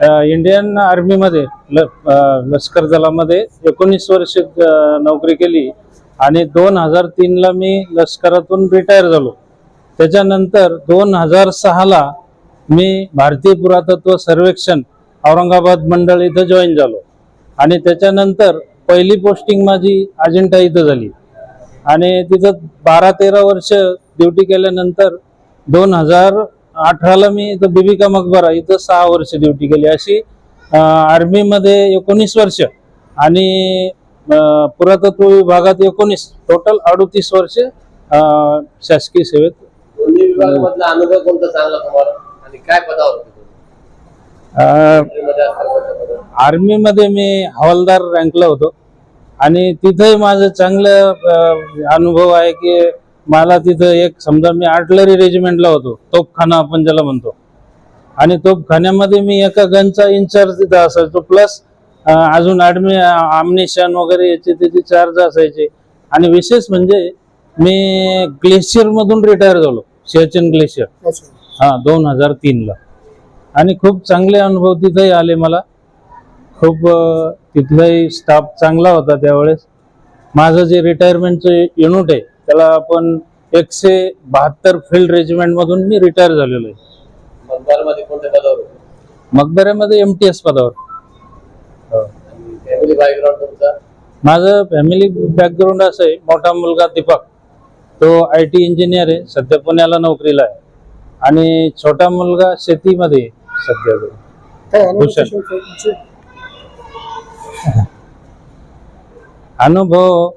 Indian आर्मीमध्ये ल लष्कर दलामध्ये एकोणीस वर्ष नोकरी केली आणि दोन हजार तीनला मी लष्करातून रिटायर झालो. त्याच्यानंतर दोन हजार सहाला मी भारतीय पुरातत्व सर्वेक्षण औरंगाबाद मंडळ इथं जॉईन झालो. आणि त्याच्यानंतर पहिली पोस्टिंग माझी अजिंठा इथं झाली. आणि तिथं बारा तेरा वर्ष ड्युटी केल्यानंतर दोन हजार अठराला मी इथं बिबिका मकबरा इथं सहा वर्ष ड्युटी केली. अशी आर्मीमध्ये एकोणीस वर्ष आणि पुरातत्व विभागात एकोणीस टोटल अडोतीस वर्ष शासकीय सेवेत दोन्ही विभागामधला अनुभव कोणता चांगला तुम्हाला? आणि काय पदावर होते तुम्ही? अं, मिलिटरीमध्ये असताना कोणत्या पदावर? आर्मीमध्ये मी हवालदार रँकला होतो. आणि तिथंही माझं चांगलं अं, अनुभव आहे की मला तिथं एक समजा मी आर्टलरी रेजिमेंटला होतो तोपखाना आपण ज्याला म्हणतो. आणि तोपखान्यामध्ये मी एका गनचा इन्चार्ज तिथं असायचो प्लस अजून ॲडमि आमनेशन वगैरे याचे त्याचे चार्ज असायचे. आणि विशेष म्हणजे मी ग्लेशियरमधून रिटायर झालो सियाचन ग्लेशियर हा दोन हजार तीनला आणि खूप चांगले अनुभव तिथेही आले मला. खूप तिथलाही स्टाफ चांगला होता त्यावेळेस. माझं जे रिटायरमेंटचं युनिट आहे त्याला आपण एकशे बहात्तर फील्ड रेजिमेंटमधून मी रिटायर झालेलो आहे मतदारमध्ये कोणत्या पदावर होते एम टी एस पदावर हो. आणि फॅमिली बॅकग्राऊंड तुमचा माझं फॅमिली बॅकग्राऊंड असं आहे मोठा मुलगा दीपक तो आय टी इंजिनियर आहे सध्या पुण्याला नोकरीला आहे आणि छोटा मुलगा शेतीमध्ये आहे सध्या तो. काय अनुभव हुशार. कसे होते तुमचे? अनुभव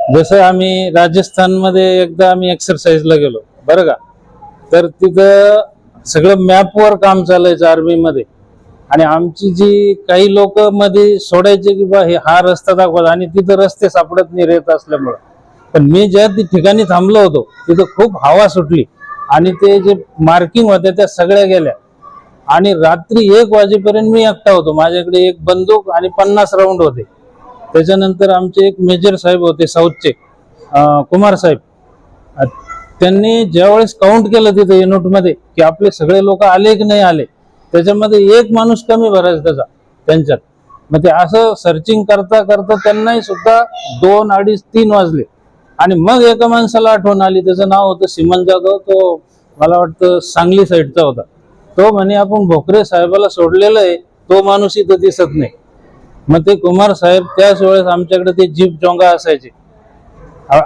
जसं आम्ही राजस्थानमध्ये एकदा आम्ही एक्सरसाइजला गेलो बरं का? तर तिथं सगळं मॅपवर काम चालायचं आर्मीमध्ये आणि आमची जी काही लोक मध्ये सोडायचे की बा हे हा रस्ता दाखवा आणि तिथं रस्ते सापडत नाही रेत असल्यामुळं. पण मी ज्या ती ठिकाणी थांबलो होतो तिथं खूप हवा सुटली. आणि ते जे मार्किंग होत्या त्या सगळ्या गेल्या. आणि रात्री एक वाजेपर्यंत मी एकटा होतो. माझ्याकडे एक बंदूक आणि पन्नास राऊंड होते. त्याच्यानंतर आमचे एक मेजर साहेब होते साऊथचे कुमार साहेब. त्यांनी ज्यावेळेस काउंट केलं तिथं युनिटमध्ये की आपले सगळे लोक आले की नाही आले त्याच्यामध्ये एक माणूस कमी भरायचा त्याचा त्यांच्यात. मग ते असं सर्चिंग करता करता त्यांनाही सुद्धा दोन अडीच तीन वाजले. आणि मग एका माणसाला आठवण आली त्याचं नाव होतं सिमन जाधव तो मला वाटतं सांगली साईडचा होता. तो म्हणे आपण भोकरे साहेबाला सोडलेलं आहे तो माणूस इथं दिसत नाही. मग ते कुमार साहेब त्याच वेळेस आमच्याकडे ते जीप जोंगा असायचे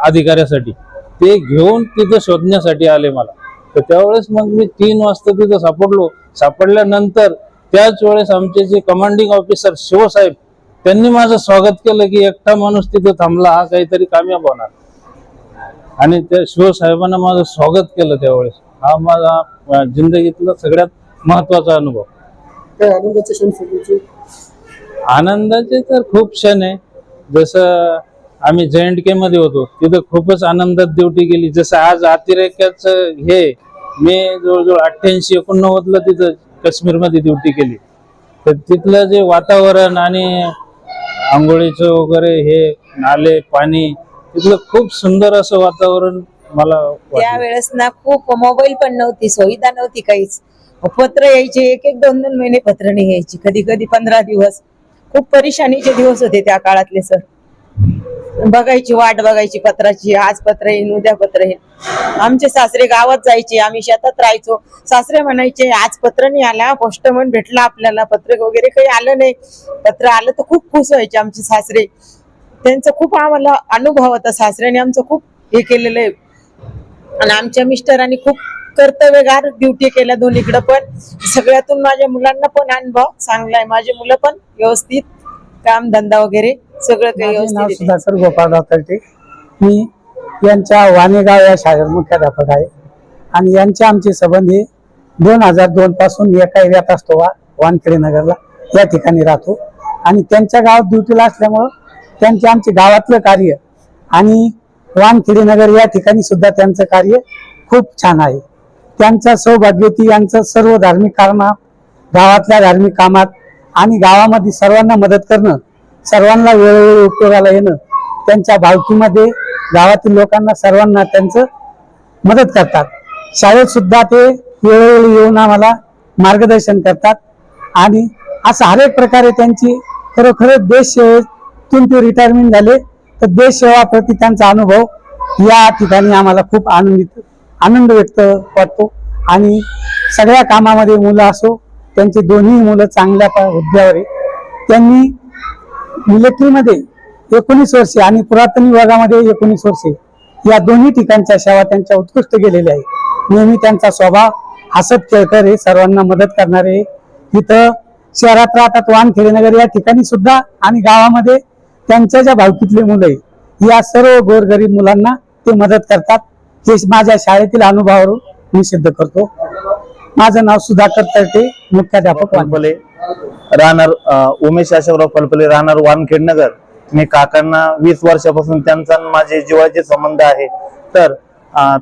अधिकाऱ्यासाठी. ते घेऊन तिथं शोधण्यासाठी आले मला. तर त्यावेळेस मग मी तीन वाजता तिथं सापडलो. सापडल्यानंतर त्याच वेळेस आमचे जे कमांडिंग ऑफिसर शिवसाहेब त्यांनी माझं स्वागत केलं की एकटा माणूस तिथं थांबला हा काहीतरी कामयाब होणार. आणि त्या शिवसाहेबांना माझं स्वागत केलं त्यावेळेस. हा माझा जिंदगीतला सगळ्यात महत्त्वाचा अनुभव. आनंदाचे तर खूप क्षण आहे. जसं आम्ही जे एंड के मध्ये होतो तिथं खूपच आनंदात ड्युटी केली. जसं आज अतिरेक्याच हे मी जवळजवळ अठ्ठ्याऐंशी एकोणनव्वदला तिथं काश्मीरमध्ये ड्युटी केली. तर तिथलं जे वातावरण आणि आंघोळीचं वगैरे हे नाले पाणी तिथलं खूप सुंदर असं वातावरण मला त्यावेळेस ना खूप मोबाईल पण नव्हती सुविधा नव्हती काहीच. पत्र यायचे एक एक दोन दोन महिने पत्र नाही यायची. कधी कधी पंधरा दिवस. खूप परेशानीचे दिवस होते त्या काळातले सर बघायची वाट बघायची पत्राची आज पत्र येईन उद्या पत्र येईन. आमचे सासरे गावात जायचे आम्ही शेतात राहायचो. सासरे म्हणायचे आज पत्र नाही आला पोस्टमन भेटला आपल्याला पत्र वगैरे काही आलं नाही. पत्र आलं तर खूप खुश व्हायचे आमचे सासरे. त्यांचा खूप आम्हाला अनुभव होता सासऱ्याने आमचं खूप हे केलेलं आहे. आणि आमच्या मिस्टरांनी खूप कर्तव्यगार ड्युटी केल्या दोन्हीकडे पण. सगळ्यातून माझ्या मुलांना पण अनुभव चांगला आहे. माझे मुलं पण व्यवस्थित काम धंदा वगैरे सगळं काही माझे व्यवस्थित नाव आहे. सुधाकर गोपाळराव तर्टे मी यांच्या वाणेगाव या शाळेत मुख्याध्यापक आहे. आणि यांचे आमचे संबंध हे दोन हजार दोन पासून एका एरियात असतो वा वानखेडे नगरला. या ठिकाणी राहतो. आणि त्यांच्या गावात ड्युटीला असल्यामुळं त्यांचे आमचे गावातलं कार्य आणि वानखेडे नगर या ठिकाणी सुद्धा त्यांचं कार्य खूप छान आहे. त्यांचा सौभाग्यवती यांचं सर्व धार्मिक कामात गावातल्या धार्मिक कामात आणि गावामध्ये सर्वांना मदत करणं सर्वांना वेळोवेळी उपयोगाला येणं त्यांच्या भावकीमध्ये गावातील लोकांना सर्वांना त्यांचं मदत करतात. शाळेत सुद्धा ते वेळोवेळी येऊन आम्हाला मार्गदर्शन करतात. आणि असं हरेक प्रकारे त्यांची खरोखरच देश सेवेतून ते रिटायरमेंट झाले तर देश प्रति त्यांचा अनुभव या ठिकाणी आम्हाला खूप आनंदित आनंद व्यक्त वाटतो आणि सगळ्या कामामध्ये मुलं असो त्यांची दोन्ही मुलं चांगल्या हुद्द्यावर आहे त्यांनी मिलिटरीमध्ये एकोणीस वर्षे आणि पुरातन विभागामध्ये एकोणीस वर्षे या दोन्ही ठिकाणच्या सेवा त्यांच्या उत्कृष्ट गेलेल्या आहे नेहमी त्यांचा स्वभाव हसत खेळकर हे सर्वांना मदत करणारे इथं शहरात राहतात वानखेडेनगर या ठिकाणी सुद्धा आणि गावामध्ये त्यांच्या ज्या भावकीतले मुलं आहे या सर्व गोरगरीब मुलांना ते मदत करतात. हे माझ्या शाळेतील अनुभवावरून मी सिद्ध करतो. माझं नाव सुधाकर तर्टे मुख्याध्यापक वानखेडे. राहणार उमेश अशोकराव फलफले राहणार वानखेडनगर. मी काकांना वीस वर्षापासून त्यांचा माझे जीवाचे संबंध आहे. तर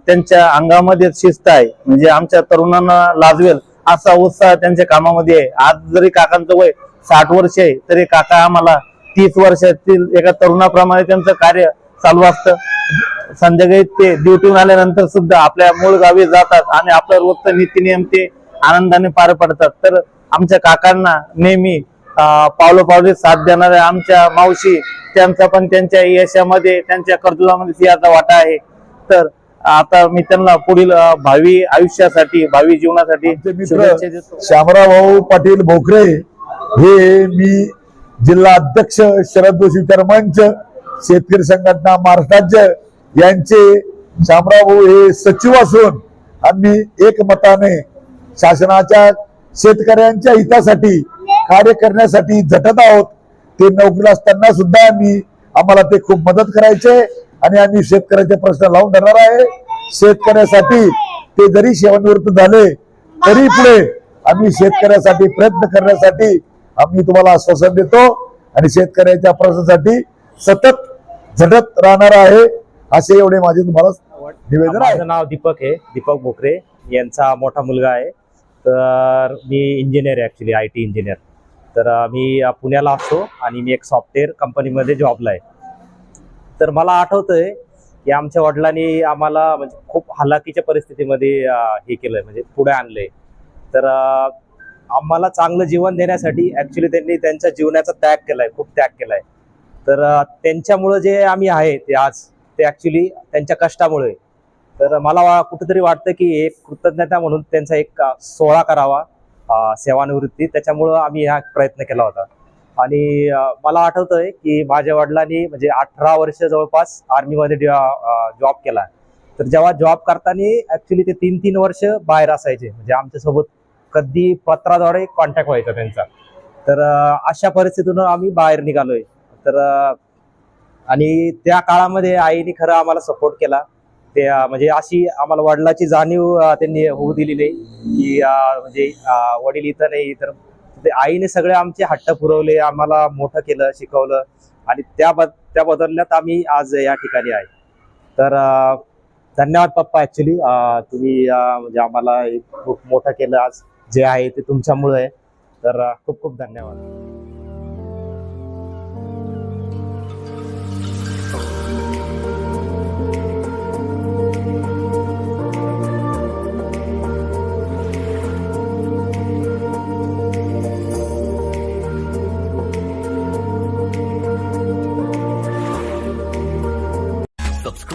त्यांच्या अंगामध्ये शिस्त आहे. म्हणजे आमच्या तरुणांना लाजवेल असा उत्साह त्यांच्या कामामध्ये आहे. आज जरी काकांचं वय साठ वर्ष आहे तरी काका आम्हाला तीस वर्षातील एका तरुणाप्रमाणे त्यांचं कार्य चालू असतं. संध्याकाळी ते ड्युटीहून आल्यानंतर सुद्धा आपल्या मूळ गावी जातात आणि आपलं रोजचं नीतिनियम ते आनंदाने पार पडतात. तर आमच्या काकांना नेहमी पावलोपावली साथ देणाऱ्या आमच्या मावशी त्यांचा पण त्यांच्या यशामध्ये त्यांच्या कर्तृत्वामध्ये सिंहाचा वाटा आहे. तर आता मी त्यांना पुढील भावी आयुष्यासाठी भावी जीवनासाठी श्यामराव भाऊ पाटील भोकरे हे मी जिल्हा अध्यक्ष शरद जोशी मंच शेतकरी संघटना महाराष्ट्र राज्य यांचे श्यामराव भाऊ हे सचिव असून आम्ही एकमताने शासनाच्या शेतकऱ्यांच्या हितासाठी कार्य करण्यासाठी झटत आहोत. ते नोकरीला असताना सुद्धा आम्ही आम्हाला ते खूप मदत करायचे आणि आम्ही शेतकऱ्याचे प्रश्न लावून धरणार आहे. शेतकऱ्यासाठी ते जरी सेवानिवृत्त झाले तरी पुढे आम्ही शेतकऱ्यासाठी प्रयत्न करण्यासाठी आम्ही तुम्हाला आश्वासन देतो आणि शेतकऱ्याच्या प्रश्नासाठी सतत झटत राहणार आहे. असे एवढे माझे तुम्हाला निवेदन आहे. माझं नाव दीपक आहे दीपक बोकरे. यांचा मोठा मुलगा आहे. तर मी इंजिनियर आहे ॲक्च्युली आय टी इंजिनियर तर मी पुण्याला असतो आणि मी एक सॉफ्टवेअर कंपनीमध्ये जॉबला आहे. तर मला आठवतंय की आमच्या वडिलांनी आम्हाला म्हणजे खूप हलाखीच्या परिस्थितीमध्ये हे केलंय म्हणजे पुढे आणलंय. तर आम्हाला चांगलं जीवन देण्यासाठी ॲक्च्युली त्यांनी त्यांच्या जीवनाचा त्याग केलाय खूप त्याग केलाय. तर त्यांच्यामुळं जे आम्ही आहे ते आज ते ॲक्च्युली त्यांच्या कष्टामुळे. तर मला कुठंतरी वाटतं की एक कृतज्ञता म्हणून त्यांचा एक सोहळा करावा सेवानिवृत्ती. त्याच्यामुळं आम्ही हा प्रयत्न केला होता. आणि मला मला आठवतंय की माझ्या वडिलांनी म्हणजे अठरा वर्ष जवळपास आर्मीमध्ये जॉब केला. तर जेव्हा जॉब करताना ऍक्च्युली ते तीन तीन वर्ष बाहेर असायचे. म्हणजे आमच्यासोबत कधी पत्राद्वारे कॉन्टॅक्ट व्हायचा त्यांचा. तर अशा परिस्थितीतून आम्ही बाहेर निघालोय. तर आणि त्या काळामध्ये आईने खरं आम्हाला सपोर्ट केला. ते म्हणजे अशी आम्हाला वडिलाची जाणीव त्यांनी होऊ दिली नाही की म्हणजे वडील इथं नाही तर ते आईने सगळे आमचे हट्ट पुरवले आम्हाला मोठं केलं शिकवलं. आणि त्या बद त्या बदल्यात आम्ही आज या ठिकाणी आहे. तर धन्यवाद पप्पा ॲक्च्युली तुम्ही म्हणजे आम्हाला खूप मोठं केलं आज. जे आहे ते तुमच्यामुळे. आहे तर खूप खूप धन्यवाद.